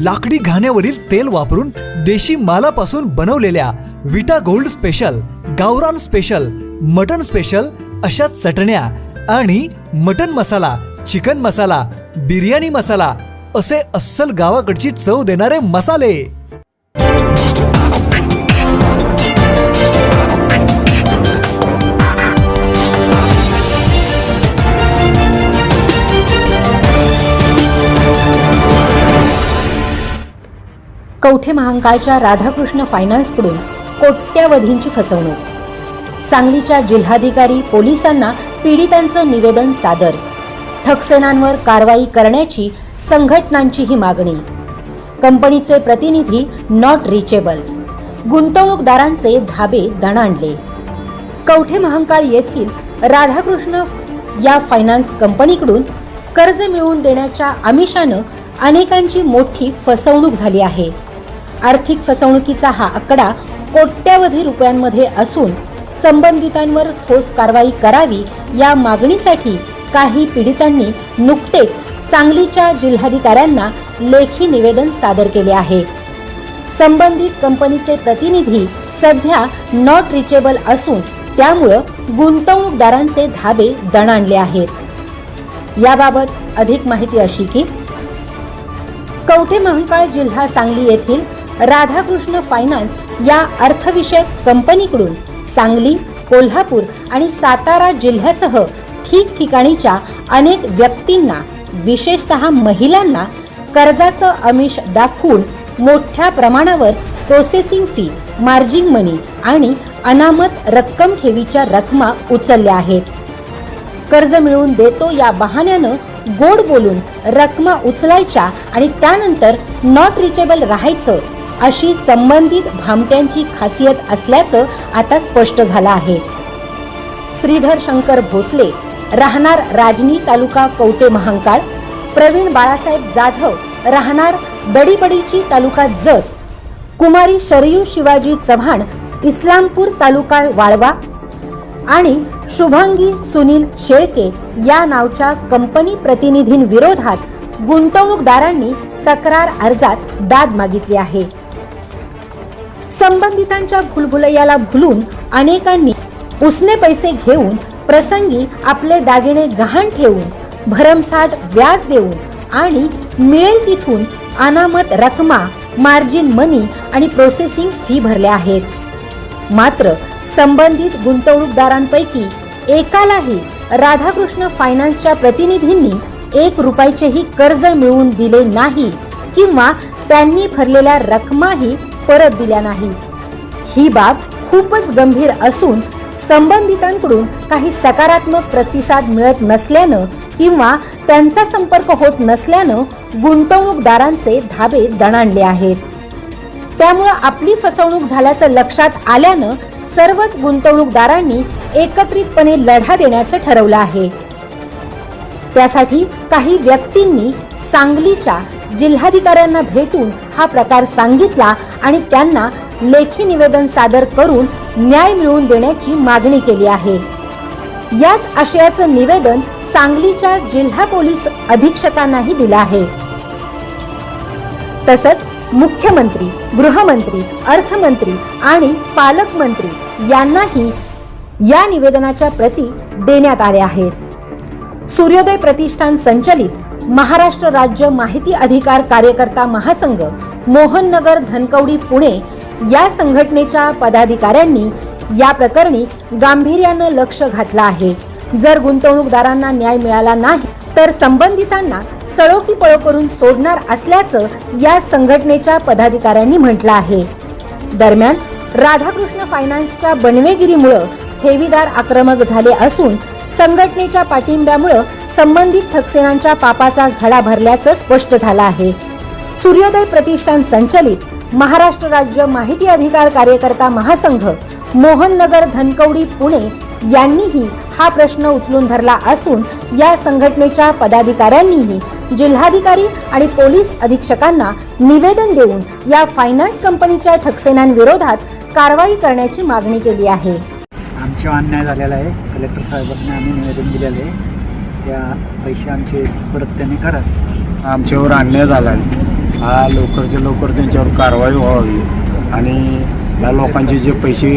लाकडी घाण्यावरील तेल वापरून देशी मालापासून बनवलेल्या विटा गोल्ड स्पेशल गावरान स्पेशल मटन स्पेशल अशा चटण्या आणि मटन मसाला चिकन मसाला बिर्याणी मसाला असे अस्सल गावाकडची चव देणारे मसाले. कवठे महांकाळच्या राधाकृष्ण फायनान्सकडून कोट्यावधींची फसवणूक. सांगलीच्या जिल्हाधिकारी पोलिसांना पीडितांचं निवेदन सादर. ठकसेनांवर कारवाई करण्याची संघटनांची ही मागणी. कंपनीचे प्रतिनिधी नॉट रिचेबल. गुंतवणूकदारांचे धाबे दणाणले. कवठे महांकाळ येथील राधाकृष्ण या फायनान्स कंपनीकडून कर्ज मिळवून देण्याच्या आमिषानं अनेकांची मोठी फसवणूक झाली आहे. आर्थिक फसवणुकीचा हा आकडा कोट्यावधी रुपयांमध्ये असून संबंधितांवर ठोस कारवाई करावी या मागणीसाठी काही पीडितांनी नुकतेच सांगलीच्या जिल्हाधिकाऱ्यांना लेखी निवेदन सादर केले आहे. संबंधित कंपनीचे प्रतिनिधी सध्या नॉट रिचेबल असून त्यामुळं गुंतवणूकदारांचे धाबे दणाणले आहेत. याबाबत अधिक माहिती अशी की कवठे महांकाळ जिल्हा सांगली येथील राधाकृष्ण फायनान्स या अर्थविषयक कंपनीकडून सांगली कोल्हापूर आणि सातारा जिल्ह्यासह ठिकठिकाणीच्या अनेक व्यक्तींना विशेषतः महिलांना कर्जाचं आमिष दाखवून मोठ्या प्रमाणावर प्रोसेसिंग फी मार्जिन मनी आणि अनामत रक्कम ठेवीच्या रकमा उचलल्या आहेत. कर्ज मिळवून देतो या बहाण्यानं गोड बोलून रकमा उचलायच्या आणि त्यानंतर नॉट रिचेबल राहायचं अशी संबंधित भामट्यांची खासियत असल्याचं आता स्पष्ट झालं आहे. श्रीधर शंकर भोसले राहणार राजनी तालुका कवटे महांकाळ प्रवीण बाळासाहेब जाधव राहणार बडीबडीची तालुका जत कुमारी शरयू शिवाजी चव्हाण इस्लामपूर तालुका वाळवा आणि शुभांगी सुनील शेळके या नावच्या कंपनी प्रतिनिधींविरोधात गुंतवणूकदारांनी तक्रार अर्जात दाद मागितली आहे. संबंधितांच्या भुलभुलैयाला भुलून अनेकांनी उसने पैसे घेऊन प्रसंगी आपले दागिने गहाण ठेवून भरमसाठ व्याज देऊन आणि मिळेल तिथून अनामत रकमा मार्जिन मनी आणि प्रोसेसिंग फी भरल्या आहेत. मात्र संबंधित गुंतवणूकदारांपैकी एकालाही राधाकृष्ण फायनान्सच्या प्रतिनिधींनी एक रुपयाचेही कर्ज मिळवून दिले नाही किंवा त्यांनी भरलेल्या रकमाही परत दिल्या नाही. ही बाब खूपच गंभीर असून संबंधितांकडून काही सकारात्मक प्रतिसाद मिळत नसल्यानं किंवा त्यांचा संपर्क होत नसल्यानं गुंतवणूकदारांचे धाबे दणाणले आहेत. त्यामुळं आपली फसवणूक झाल्याचं लक्षात आल्यानं सर्वच गुंतवणूकदारांनी एकत्रितपणे लढा देण्याचं ठरवलं आहे. त्यासाठी काही व्यक्तींनी सांगलीच्या जिल्हाधिकाऱ्यांना भेटून हा प्रकार सांगितला आणि त्यांना लेखी निवेदन सादर करून न्याय मिळवून देण्याची मागणी केली आहे. याच आशयाचं निवेदन सांगलीच्या जिल्हा पोलीस अधीक्षकांनाही दिलं आहे. तसंच मुख्यमंत्री गृहमंत्री अर्थमंत्री आणि पालकमंत्री यांनाही या निवेदनाच्या प्रती देण्यात आल्या आहेत. सूर्योदय प्रतिष्ठान संचलित महाराष्ट्र राज्य माहिती अधिकार कार्यकर्ता महासंघ मोहननगर धनकवडी पुणे या संघटनेच्या पदाधिकाऱ्यांनी या प्रकरणी गांभीर्यानं लक्ष घातलं आहे. जर गुंतवणूकदारांना न्याय मिळाला नाही तर संबंधितांना सळोकी पळो करून सोडणार असल्याचं या संघटनेच्या पदाधिकाऱ्यांनी म्हटलं आहे. दरम्यान राधाकृष्ण फायनान्सच्या बनवेगिरीमुळं ठेवीदार आक्रमक झाले असून संघटनेच्या पाठिंब्यामुळं संबंधित ठकसेनांच्या पापाचा घडा भरल्याचं स्पष्ट झालं आहे. सूर्योदय प्रतिष्ठान संचलित महाराष्ट्र राज्य माहिती अधिकार कार्यकर्ता महासंघ मोहननगर धनकवडी पुणे यांनीही हा प्रश्न उचलून धरला असून या संघटनेच्या पदाधिकाऱ्यांनीही जिल्हाधिकारी आणि पोलीस अधीक्षकांना निवेदन देऊन या फायनान्स कंपनीच्या ठकसेनांविरोधात कारवाई करण्याची मागणी केली आहे. आमच्या अन्याय झालेला आहे. कलेक्टर साहेबांना आम्ही निवेदन दिलेलं आहे. त्या पैसे आमचे परत त्यांनी करा आमच्यावर अन्याय झाला आहे हा लवकरच्या लवकर त्यांच्यावर कारवाई व्हावी. आणि या लोकांचे जे पैसे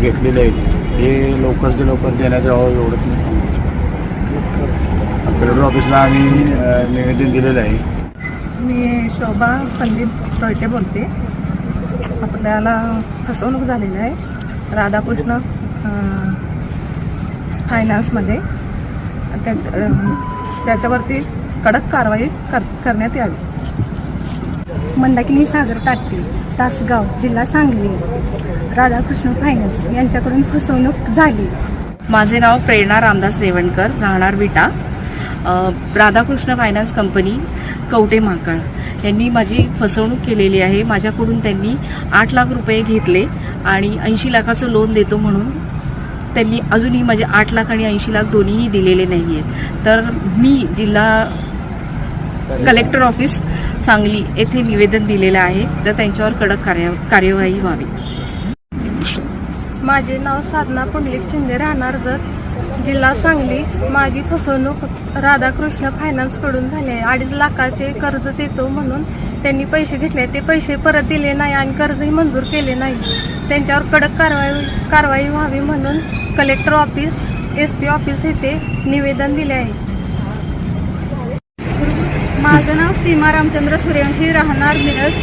घेतलेले आहेत हे लवकरच्या लवकर देण्यात यावं एवढंच मी सांगू इच्छितो. कलेक्टर ऑफिसला आम्ही निवेदन दिलेलं आहे. मी शोभा संदीप टोयटे बोलते. आपल्याला फसवणूक झालेली आहे. राधाकृष्ण फायनान्समध्ये त्याच्यावरती कडक कारवाई कर करण्यात यावी. मंदाकिनी सागर ताटे तासगाव जिल्हा सांगली. राधाकृष्ण फायनान्स यांच्याकडून फसवणूक झाली. माझे नाव प्रेरणा रामदास रेवणकर राहणार विटा. राधाकृष्ण फायनान्स कंपनी कवटे महाकाळ यांनी माझी फसवणूक केलेली आहे. माझ्याकडून त्यांनी आठ लाख रुपये घेतले आणि ऐंशी लाखाचं लोन देतो म्हणून त्यांनी अजूनही माझे आठ लाख आणि ऐंशी लाख दोन्हीही दिलेले नाही आहेत तर मी जिल्हा कलेक्टर ऑफिस सांगली येथे निवेदन दिलेलं आहे. तर त्यांच्यावर कडक कार्य कार्यवाही व्हावी. माझे नाव साधना पुंडलिक शिंदे राहणार जर. जिल्हा सांगली. माझी फसवणूक राधाकृष्ण फायनान्सकडून झाली आहे. अडीच लाखाचे कर्ज देतो म्हणून त्यांनी पैसे घेतले ते पैसे परत दिले नाही आणि कर्जही मंजूर केले नाही. त्यांच्यावर कडक कारवाई कारवाई व्हावी म्हणून collector office S P office येथे निवेदन दिले आहे. माझं नाव सीमा रामचंद्र सूर्यवंशी राहणार मिरज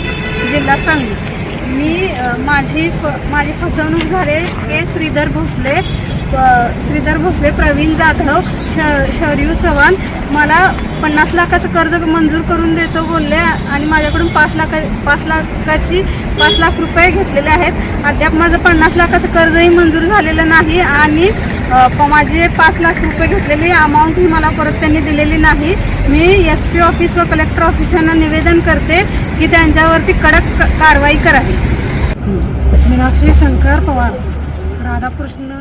जिल्हा सांगली. मी माझी फ माझी फसवणूक झाले के श्रीधर भोसले श्रीधर भोसले प्रवीण जाधव श शौर्यू चव्हाण. मला पन्नास लाखाचं कर्ज मंजूर करून देतो बोलले आणि माझ्याकडून पाच लाखा पाच लाखाची पाच लाख रुपये घेतलेले आहेत. अद्याप माझं पन्नास लाखाचं कर्जही मंजूर झालेलं नाही आणि प- माझे पाच लाख रुपये घेतलेली अमाऊंट ही मला परत त्यांनी दिलेली नाही. मी एस पी ऑफिस व कलेक्टर ऑफिस यांना निवेदन करते की त्यांच्यावरती कडक क- कारवाई करावी. मीनाक्षी शंकर पवार राधाकृष्ण